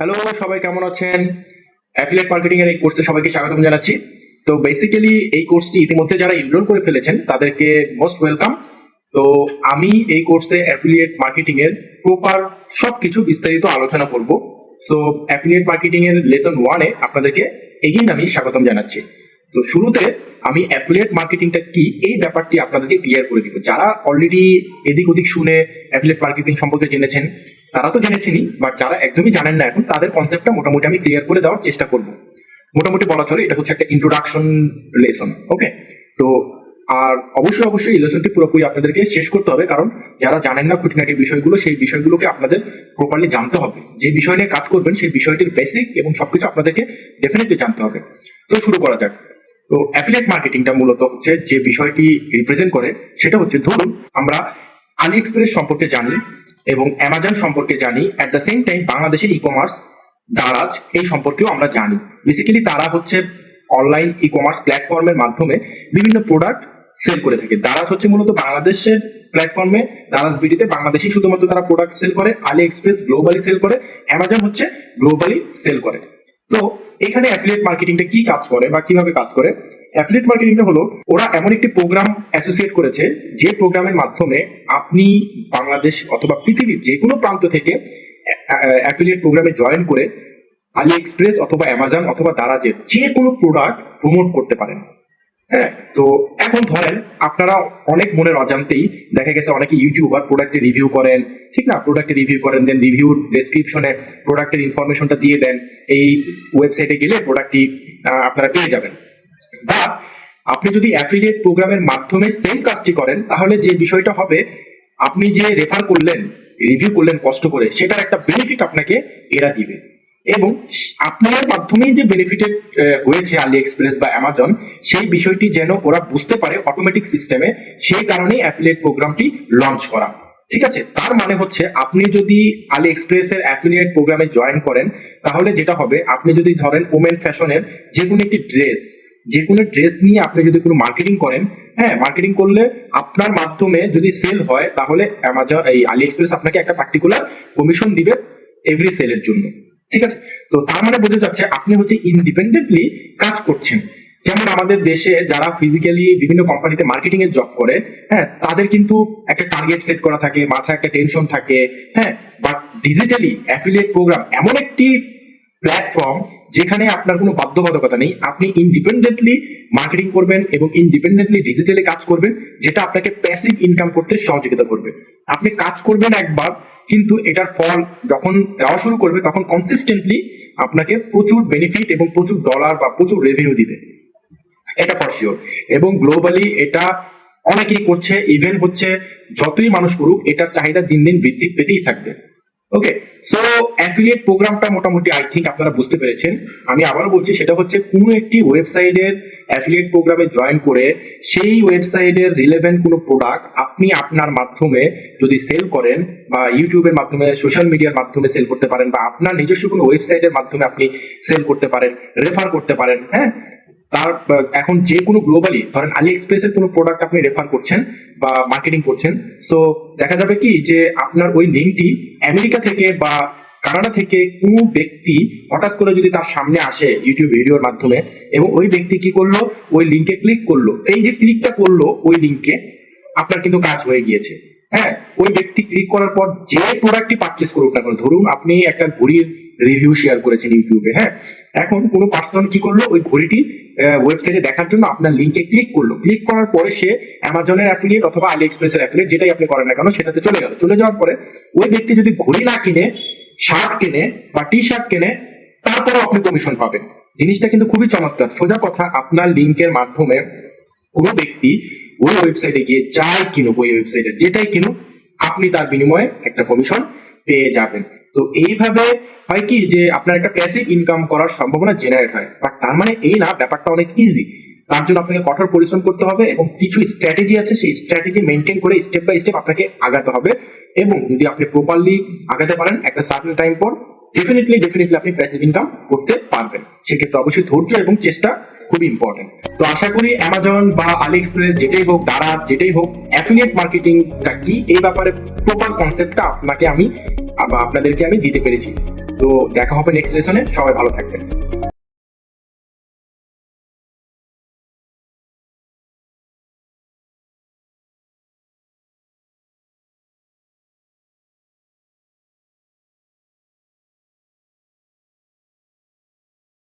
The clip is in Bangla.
হ্যালো সবাই কেমন আছেন? অ্যাফিলিয়েট মার্কেটিং এর এই কোর্সে সবাইকে স্বাগতম জানাচ্ছি। তো বেসিক্যালি এই কোর্সটি ইতিমধ্যে যারা এনরোল করে ফেলেছেন, তাদেরকে মোস্ট ওয়েলকাম তো আমি এই কোর্সে অ্যাফিলিয়েট মার্কেটিং এর প্রপার সবকিছু বিস্তারিত আলোচনা করব। সো অ্যাফিলিয়েট মার্কেটিং এর লেসন ওয়ানে আপনাদেরকে এগেইন আমি স্বাগতম জানাচ্ছি। তো শুরুতে আমি অ্যাফিলিয়েট মার্কেটিংটা কি, এই ব্যাপারটি আপনাদেরকে ক্লিয়ার করে দিব। যারা অলরেডি এদিক ওদিক শুনে অ্যাফিলিয়েট মার্কেটিং সম্পর্কে জেনেছেন তারা তো জেনেছেনই বাট যারা একদমই জানেন না এখন, তাদের কনসেপ্টটা মোটামুটি আমি ক্লিয়ার করে দেওয়ার চেষ্টা করব। মোটামুটি বলা চলে, এটা হচ্ছে একটা ইন্ট্রোডাকশন লেসন ওকে তো, আর অবশ্যই অবশ্যই এই লেসনটি পুরোপুরি আপনাদেরকে শেষ করতে হবে, কারণ যারা জানেন না খুঁটিনাটি বিষয়গুলো, সেই বিষয়গুলোকে আপনাদের প্রপারলি জানতে হবে। যে বিষয় নিয়ে কাজ করবেন, সেই বিষয়টির বেসিক এবং সবকিছু আপনাদেরকে ডেফিনেটলি জানতে হবে। তো শুরু করা যাক। তো অ্যাফিলিয়েট মার্কেটিংটা মূলত হচ্ছে যে বিষয়টি রিপ্রেজেন্ট করে, সেটা হচ্ছে ধরুন, আমরা আলি এক্সপ্রেস সম্পর্কে জানি এবং অ্যামাজন সম্পর্কে জানি অ্যাট দ্য সেম টাইম বাংলাদেশের ই কমার্স দারাজ, এই সম্পর্কেও আমরা জানি। বেসিক্যালি তারা হচ্ছে অনলাইন ই কমার্স প্ল্যাটফর্মের মাধ্যমে বিভিন্ন প্রোডাক্ট সেল করে থাকে। দারাজ হচ্ছে মূলত বাংলাদেশের প্ল্যাটফর্মে দারাজ বিডিতে বাংলাদেশি শুধুমাত্র তারা প্রোডাক্ট সেল করে আলি এক্সপ্রেস গ্লোবালি সেল করে অ্যামাজন হচ্ছে গ্লোবালি সেল করে। তো এখানে অ্যাফিলিয়েট মার্কেটিংটা কি কাজ করে বা কীভাবে কাজ করে? অ্যাফিলিয়েট মার্কেটিংটা হলো, ওরা এমন একটি প্রোগ্রাম অ্যাসোসিয়েট করেছে, যে প্রোগ্রামের মাধ্যমে আপনি বাংলাদেশ অথবা পৃথিবীর যে কোনো প্রান্ত থেকে অ্যাফিলিয়েট প্রোগ্রামে জয়েন করে আলি এক্সপ্রেস অথবা অ্যামাজন অথবা দারাজের যে কোনো প্রোডাক্ট প্রমোট করতে পারেন। হ্যাঁ তো এখন ধরেন আপনারা অনেক মনের অজান্তেই দেখা গেছে অনেকে ইউটিউবার প্রোডাক্টের রিভিউ করেন, ঠিক না? প্রোডাক্টের রিভিউ করেন দেন রিভিউর ডেসক্রিপশনে প্রোডাক্টের ইনফরমেশনটা দিয়ে দেন, এই ওয়েবসাইটে গেলে প্রোডাক্টটি আপনারা পেয়ে যাবেন। বা আপনি যদি অ্যাফিলিয়েট প্রোগ্রামের মাধ্যমে সেম কাজটি করেন, তাহলে যে বিষয়টা হবে, আপনি যে রেফার করলেন রিভিউ করলেন কষ্ট করে, সেটার একটা বেনিফিট আপনাকে এরা দিবে। এবং আপনার মাধ্যমেই যে বেনিফিটেড হয়েছে আলি এক্সপ্রেস বা অ্যামাজন সেই বিষয়টি যেন ওরা বুঝতে পারে অটোমেটিক সিস্টেমে সেই কারণেই অ্যাফিলিয়েট প্রোগ্রামটি লঞ্চ করা। ঠিক আছে? তার মানে হচ্ছে, আপনি যদি আলি এক্সপ্রেস এর অ্যাফিলিয়েট প্রোগ্রামে জয়েন করেন, তাহলে যেটা হবে, আপনি যদি ধরেন ওমেন ফ্যাশনের যে কোনো একটি ড্রেস যে কোনো ড্রেস নিয়ে আপনি যদি কোনো মার্কেটিং করেন হ্যাঁ মার্কেটিং করলে আপনার মাধ্যমে যদি সেল হয়, তাহলে অ্যামাজন এই আলি এক্সপ্রেস আপনাকে একটা পার্টিকুলার কমিশন দিবে এভরি সেলের জন্য। ঠিক আছে? তো তার মানে বোঝা যাচ্ছে আপনি হচ্ছে ইন্ডিপেন্ডেন্টলি কাজ করছেন। যেমন আমাদের দেশে যারা ফিজিক্যালি বিভিন্ন কোম্পানিতে মার্কেটিং এর জব করে হ্যাঁ তাদের কিন্তু একটা টার্গেট সেট করা থাকে, মাথায় একটা টেনশন থাকে হ্যাঁ বাট ডিজিটালি অ্যাফিলিয়েট প্রোগ্রাম এমন একটি প্ল্যাটফর্ম যেখানে আপনার কোনো বাধ্যবাধকতা নেই, আপনি ইন্ডিপেন্ডেন্টলি মার্কেটিং করবেন এবং ইন্ডিপেন্ডেন্টলি ডিজিটালি কাজ করবেন, যেটা আপনাকে প্যাসিভ ইনকাম করতে সহযোগিতা করবে। আপনি কাজ করবেন একবার, কিন্তু এটার ফল যখন দেওয়া শুরু করবে, তখন কনসিস্টেন্টলি আপনাকে প্রচুর বেনিফিট এবং প্রচুর ডলার বা প্রচুর রেভিনিউ দিবে। এটা ফর শিওর এবং গ্লোবালি এটা অনেকেই করছে ইভেন হচ্ছে যতই মানুষ করুক, এটার চাহিদা দিন দিন বৃদ্ধি পেতেই থাকবে। ওকে সো অ্যাফিলিয়েট প্রোগ্রামটা মোটামুটি আই থিঙ্ক আপনারা বুঝতে পেরেছেন। আমি আবারও বলছি, সেটা হচ্ছে কোনো একটি ওয়েবসাইটের অ্যাফিলিয়েট প্রোগ্রামে জয়েন করে সেই ওয়েবসাইটের রিলেভেন্ট কোনো প্রোডাক্ট আপনি আপনার মাধ্যমে যদি সেল করেন বা ইউটিউবের মাধ্যমে সোশ্যাল মিডিয়ার মাধ্যমে সেল করতে পারেন বা আপনার নিজস্ব কোনো ওয়েবসাইটের মাধ্যমে আপনি সেল করতে পারেন রেফার করতে পারেন হ্যাঁ? তার এখন যে কোনো গ্লোবালি ধরেন আলি এক্সপ্রেসের কোনো প্রোডাক্ট আপনি রেফার করছেন বা মার্কেটিং করছেন সো দেখা যাবে কি যে আপনার ওই লিঙ্কটি আমেরিকা থেকে বা কানাডা থেকে কোনো ব্যক্তি হঠাৎ করে যদি তার সামনে আসে ইউটিউব ভিডিওর মাধ্যমে এবং ওই ব্যক্তি কি করল? ওই লিঙ্কে ক্লিক করল। এই যে ক্লিকটা করল ওই লিঙ্কে, আপনার কিন্তু কাজ হয়ে গিয়েছে। হ্যাঁ ওই ব্যক্তি ক্লিক করার পর যে প্রোডাক্টটি পারচেস করুক না ধরুন আপনি একটা ঘড়ির রিভিউ শেয়ার করেছেন ইউটিউবে হ্যাঁ? এখন কোনো পার্সন কি করল? ওই ঘড়িটি ওয়েবসাইটে দেখার জন্য আপনার লিঙ্কে ক্লিক করল। ক্লিক করার পরে সে অ্যামাজনের অ্যাফিলিয়েট অথবা আলি এক্সপ্রেসের অ্যাফিলিয়েট যেটাই আপনি করেন না কেন, সেটাতে চলে গেল। চলে যাওয়ার পরে ওই ব্যক্তি যদি ঘড়ি না কিনে শার্ট কেনে বা টি শার্ট কেনে, তারপরেও আপনি কমিশন পাবেন। জিনিসটা কিন্তু খুবই চমৎকার। সোজা কথা, আপনার লিঙ্কের মাধ্যমে কোনো ব্যক্তি ওই ওয়েবসাইটে গিয়ে যাই কিনুক, ওই ওয়েবসাইটে যেটাই কিনুক, আপনি তার বিনিময়ে একটা কমিশন পেয়ে যাবেন। তো এইভাবে হয় কি যে আপনার একটা প্যাসিভ ইনকাম করার সম্ভাবনা জেনারেট হয়। বাট তার মানে এই না, ব্যাপারটা অনেক ইজি তার জন্য আপনাকে কঠোর পরিশ্রম করতে হবে এবং কিছু স্ট্র্যাটেজি আছে, সেই স্ট্র্যাটেজি মেনটেন করে স্টেপ বাই স্টেপ আপনাকে আগাতে হবে। এবং যদি আপনি প্রপারলি আগাতে পারেন, একটা সার্টেন টাইম পর ডেফিনেটলি ডেফিনেটলি আপনি প্যাসিভ ইনকাম করতে পারবেন। সেক্ষেত্রে অবশ্যই ধৈর্য এবং চেষ্টা খুবই ইম্পর্টেন্ট তো আশা করি অ্যামাজন বা আলি এক্সপ্রেস যেটাই হোক দারা যেটাই হোক অ্যাফিলিয়েট মার্কেটিংটা কি, এই ব্যাপারে প্রপার কনসেপ্টটা আপনাকে আমি বা আপনাদেরকে আমি দিতে পেরেছি। তো দেখা হবে নেক্সট লেসনে সবাই ভালো থাকবেন।